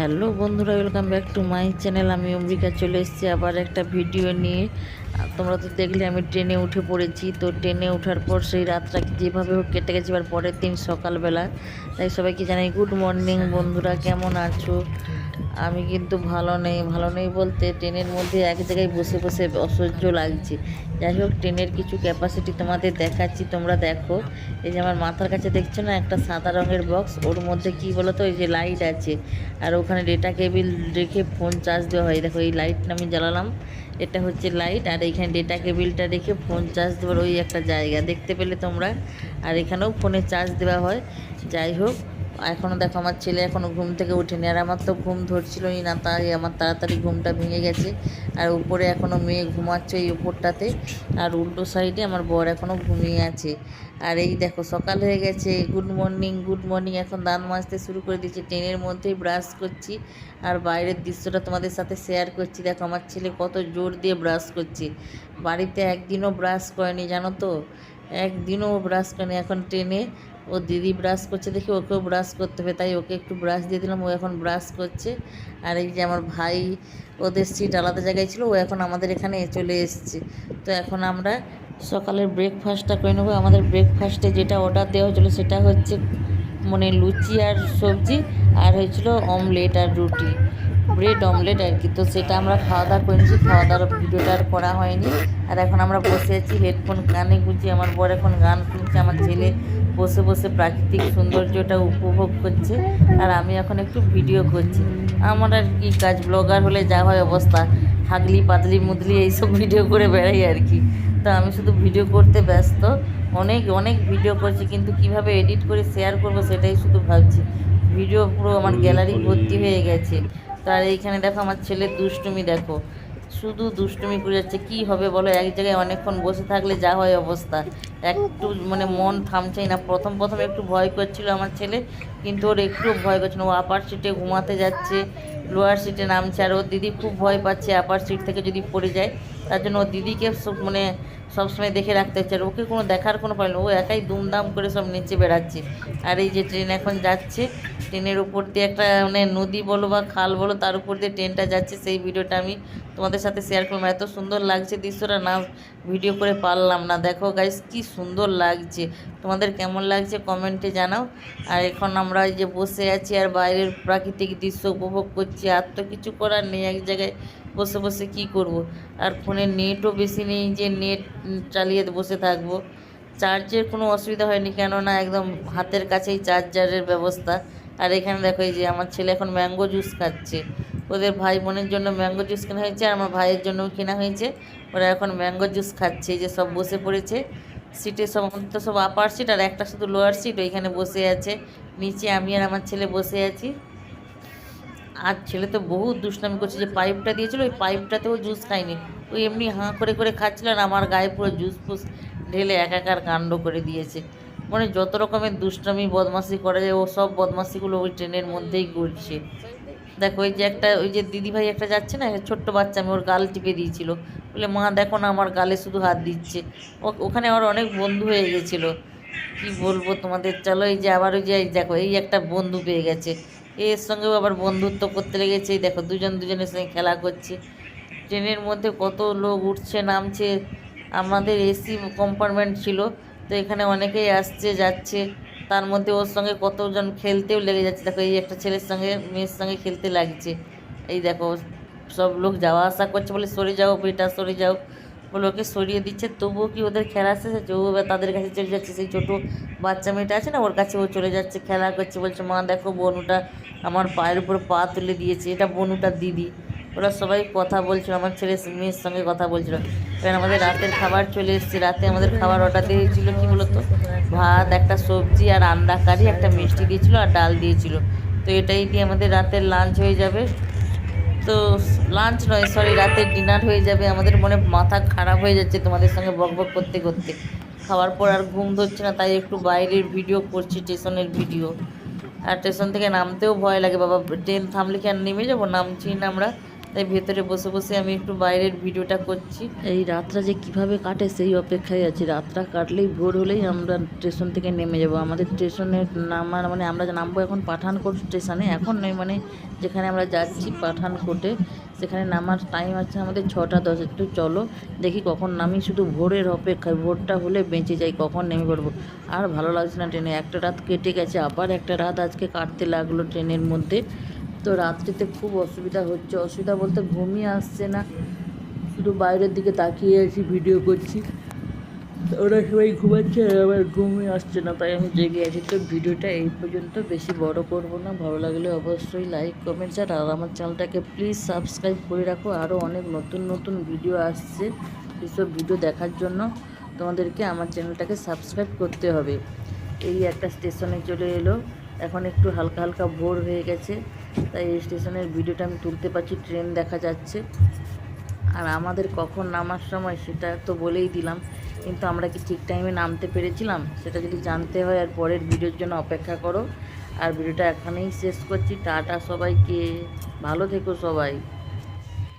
Hello বন্ধুরা welcome back to my channel আমি অম্বিকা, চলে এসেছি আবার একটা ভিডিও নিয়ে। তোমরা তো দেখলে আমি ট্রেনে উঠে পড়েছি। তো ট্রেনে ওঠার পর সেই রাতটা যেভাবে হোক কেটে গেছে, এবার পরের দিন সকালবেলা। তাই সবাইকে জানাই গুড মর্নিং বন্ধুরা, কেমন আছো? আমি কিন্তু ভালো নেই ভালো নেই বলতে ট্রেনের মধ্যে এক জায়গায় বসে বসে অসহ্য লাগছে। যাই হোক, ট্রেনের কিছু ক্যাপাসিটি তোমাদের দেখাচ্ছি, তোমরা দেখো। এই যে আমার মাথার কাছে দেখছ না, একটা সাদা রঙের বক্স ওর মধ্যে কি বলো তো এই যে লাইট আছে। আর ওখানে ডেটা কেবিল রেখে ফোন চার্জ দেওয়া হয়। দেখো, এই লাইটটা আমি জ্বালালাম, এটা হচ্ছে লাইট আর এইখানে ডেটা কেবিলটা রেখে ফোন চার্জ দেওয়ার ওই একটা জায়গা। দেখতে পেলে তোমরা, আর এখানেও ফোনে চার্জ দেওয়া হয়। যাই হোক এখনও দেখো আমার ছেলে এখনও ঘুম থেকে উঠেনি আর আমার তো ঘুম ধরছিলই না, তাই আমার তাড়াতাড়ি ঘুমটা ভেঙে গেছে। আর উপরে এখনও মেয়ে ঘুমাচ্ছে এই উপরটাতে। আর উল্টো সাইডে আমার বর এখনও ঘুমিয়ে আছে। আর এই দেখো সকাল হয়ে গেছে গুড মর্নিং গুড মর্নিং এখন দাঁত মাজতে শুরু করে দিয়েছি ট্রেনের মধ্যেই ব্রাশ করছি। আর বাইরের দৃশ্যটা তোমাদের সাথে শেয়ার করছি। দেখো আমার ছেলে কত জোর দিয়ে ব্রাশ করছে। বাড়িতে একদিনও ব্রাশ করেনি, জানো তো? একদিনও ব্রাশ করেনি। এখন ট্রেনে ও দিদি ব্রাশ করছে, দেখি ওকেও ব্রাশ করতে হবে। তাই ওকে একটু ব্রাশ দিয়ে দিলাম, ও এখন ব্রাশ করছে। আর এই যে আমার ভাই, ওদের সিট আলাদা জায়গায় ছিল, ও এখন আমাদের এখানে চলে এসছে। তো এখন আমরা সকালের ব্রেকফাস্টটা করে নেব। আমাদের ব্রেকফাস্টে যেটা অর্ডার দেওয়া হয়েছিলো, সেটা হচ্ছে মানে লুচি আর সবজি, আর হয়েছিল অমলেট আর রুটি। ব্রেড অমলেট আর কি। তো সেটা আমরা খাওয়া দাওয়া করেছি খাওয়া দাওয়ার ভিডিওটা আর করা হয়নি। আর এখন আমরা বসে আছি হেডফোন কানে গুঁজিয়ে আমার বর এখন গান শুনছে, আমার ছেলে বসে বসে প্রাকৃতিক সৌন্দর্যটা উপভোগ করছে আর আমি এখন একটু ভিডিও করছি। আমার আর কি কাজ ব্লগার হলে যা হয় অবস্থা, হাগলি, পাতলি, মুদলি এইসব ভিডিও করে বেড়াই আর কি। তো আমি শুধু ভিডিও করতে ব্যস্ত, অনেক অনেক ভিডিও করছি, কিন্তু কীভাবে এডিট করে শেয়ার করব সেটাই শুধু ভাবছি। ভিডিও পুরো আমার গ্যালারি ভর্তি হয়ে গেছে। তার এইখানে দেখো আমার ছেলের দুষ্টুমি দেখো। শুধু দুষ্টুমি করে যাচ্ছে, কী হবে বলো? এক জায়গায় অনেকক্ষণ বসে থাকলে যা হয় অবস্থা। একটু মানে মন থামছেই না। প্রথম প্রথম একটু ভয় করছিল আমার ছেলে, কিন্তু ওর একটু ভয় করছিল। ও আপার সিটে ঘুমাতে যাচ্ছে লোয়ার সিটে নামছে। আর ওর দিদি খুব ভয় পাচ্ছে আপার সিট থেকে যদি পড়ে যায়, তার জন্য ওর দিদিকে মানে সবসময় দেখে রাখতে হচ্ছে আর ওকে কোনো দেখার কোনো পারে ও একাই দুমদাম করে সব নিচে বেড়াচ্ছে। আর এই যে ট্রেন এখন যাচ্ছে ট্রেনের উপর দিয়ে একটা মানে নদী বলো বা খাল বলো, তার উপর দিয়ে ট্রেনটা যাচ্ছে। সেই ভিডিওটা আমি তোমাদের সাথে শেয়ার করলাম। এত সুন্দর লাগছে দৃশ্যটা না ভিডিও করে পারলাম না। দেখো গাইস কি সুন্দর লাগছে। তোমাদের কেমন লাগছে কমেন্টে জানাও। আর এখন আমরা যে বসে আছি আর বাইরের প্রাকৃতিক দৃশ্য উপভোগ করছি। আর তো কিছু করার নেই, এক জায়গায় বসে বসে কি করব? আর ফোনে নেটও বেশি নেই যে নেট চালিয়ে বসে থাকব। চার্জের কোনো অসুবিধা হয়নি কেননা একদম হাতের কাছেই চার্জারের ব্যবস্থা। আর এখানে দেখো এই যে আমার ছেলে এখন ম্যাঙ্গো জুস খাচ্ছে। ওদের ভাই বোনের জন্য ম্যাঙ্গো জুস কেনা হয়েছে আর আমার ভাইয়ের জন্যও কেনা হয়েছে। ওরা এখন ম্যাঙ্গো জুস খাচ্ছে যে সব বসে পড়েছে। সিটে সব তো সব আপার সিট আর একটা শুধু লোয়ার সিট ওইখানে বসে আছে। নিচে আমি আর আমার ছেলে বসে আছি। আর ছেলে তো বহুত দুষ্টামি করছে, যে পাইপটা দিয়েছিল, ওই পাইপটাতেও জুস খায়নি। ওই এমনি হাঁ করে করে খাচ্ছিল আর আমার গায়ে পুরো জুস ফুস ঢেলে একাকার কাণ্ড করে দিয়েছে। মানে যত রকমের দুষ্টামি, বদমাশি করা যায় ও সব বদমাশিগুলো ওই ট্রেনের মধ্যেই করছে দেখো, ওই যে একটা, ওই যে দিদিভাই একটা যাচ্ছে না ছোট্ট বাচ্চা, আমি ওর গাল টিপে দিয়েছিল। বলে, মা, দেখো না, আমার গালে শুধু হাত দিচ্ছে। ওখানে আমার অনেক বন্ধু হয়ে গেছিল। কি বলব তোমাদের, চলো এই যে আবার ওই যে দেখো, এই একটা বন্ধু পেয়ে গেছে। এর সঙ্গেও আবার বন্ধুত্ব করতে লেগেছে। দেখো, দুজন দুজনের সঙ্গে খেলা করছে। ট্রেনের মধ্যে কত লোক উঠছে, নামছে। আমাদের এসি কম্পার্টমেন্ট ছিল, তো এখানে অনেকেই আসছে, যাচ্ছে। তার মধ্যে ওর সঙ্গে কতজন খেলতেও লেগে যাচ্ছে। দেখো, এই একটা ছেলের সঙ্গে, মেয়ের সঙ্গে খেলতে লাগছে। এই দেখো, সব লোক যাওয়া আসা করছে বলে, সরে যাও বেটা, সরে যাও। বলে, ওকে সরিয়ে দিচ্ছে। তবুও কি ওদের খেলা শেষ হচ্ছে ও তাদের কাছে চলে যাচ্ছে। সেই ছোটো বাচ্চা মেয়েটা আছে না, ওর কাছে ও চলে যাচ্ছে, খেলা করছে। বলছে, মা, দেখো, বনুটা আমার পায়ের উপর পা তুলে দিয়েছে। এটা বনুটার দিদি। ওরা সবাই কথা বলছিল, আমার ছেলে মেয়ের সঙ্গে কথা বলছিল। কারণ আমাদের রাতের খাবার চলে এসেছে। রাতে আমাদের খাবার অর্ডার দিয়েছিল কি বলতো? ভাত, একটা সবজি আর আন্ডা কারি, একটা মিষ্টি দিয়েছিল আর ডাল দিয়েছিল। তো এটাই দিয়ে আমাদের রাতের লাঞ্চ হয়ে যাবে। তো লাঞ্চ নয় সরি রাতের ডিনার হয়ে যাবে। আমাদের মনে মাথা খারাপ হয়ে যাচ্ছে তোমাদের সঙ্গে বক বক করতে করতে। খাওয়ার পর আর ঘুম ধরছে না, তাই একটু বাইরের ভিডিও করছি, স্টেশনের ভিডিও আর স্টেশন থেকে নামতেও ভয় লাগে। বাবা, ট্রেন থামলে কি আর নেমে যাব? নামছি না আমরা। তাই ভেতরে বসে বসে আমি একটু বাইরের ভিডিওটা করছি। এই রাতটা যে কীভাবে কাটে সেই অপেক্ষায় আছি। রাতটা কাটলেই ভোর হলেই আমরা স্টেশন থেকে নেমে যাব। আমাদের স্টেশনের নামার মানে আমরা নামবো এখন পাঠানকোট স্টেশনে। এখন নয় মানে যেখানে আমরা যাচ্ছি পাঠানকোটে, সেখানে নামার টাইম আছে আমাদের ছটা দশ। একটু চলো, দেখি কখন নামি। শুধু ভোরের অপেক্ষায়, ভোরটা হলে বেঁচে যাই, কখন নেমে পড়ব। আর ভালো লাগছে না ট্রেনে। একটা রাত কেটে গেছে, আবার একটা রাত আজকে কাটতে লাগল ট্রেনের মধ্যে। তো রাত্রিতে খুব অসুবিধা হচ্ছে। অসুবিধা বলতে ঘুমই আসছে না। শুধু বাইরের দিকে তাকিয়ে আছি ভিডিও করছি। ওরা সবাই ঘুমাচ্ছে আমার ঘুমই আসছে না, তাই আমি জেগে আছি। তো ভিডিওটা এই পর্যন্ত। বেশি বড় করব না। ভালো লাগলে অবশ্যই লাইক কমেন্টস আর আমার চ্যানেলটাকে প্লিজ সাবস্ক্রাইব করে রাখো। আরও অনেক নতুন নতুন ভিডিও আসছে এসব ভিডিও দেখার জন্য। তোমাদেরকে আমার চ্যানেলটাকে সাবস্ক্রাইব করতে হবে। এই একটা স্টেশনে চলে এলো। এখন একটু হালকা হালকা ভোর হয়ে গেছে। তাই এই স্টেশনের ভিডিওটা আমি তুলতে পারছি, ট্রেন দেখা যাচ্ছে। আর আমাদের কখন নামার সময় সেটা তো বলেই দিলাম, কিন্তু আমরা কি ঠিক টাইমে নামতে পেরেছিলাম? সেটা যদি জানতে হয় আর পরের ভিডিওর জন্য অপেক্ষা করো। আর ভিডিওটা এখানেই শেষ করছি। টাটা সবাইকে। ভালো থেকো সবাই।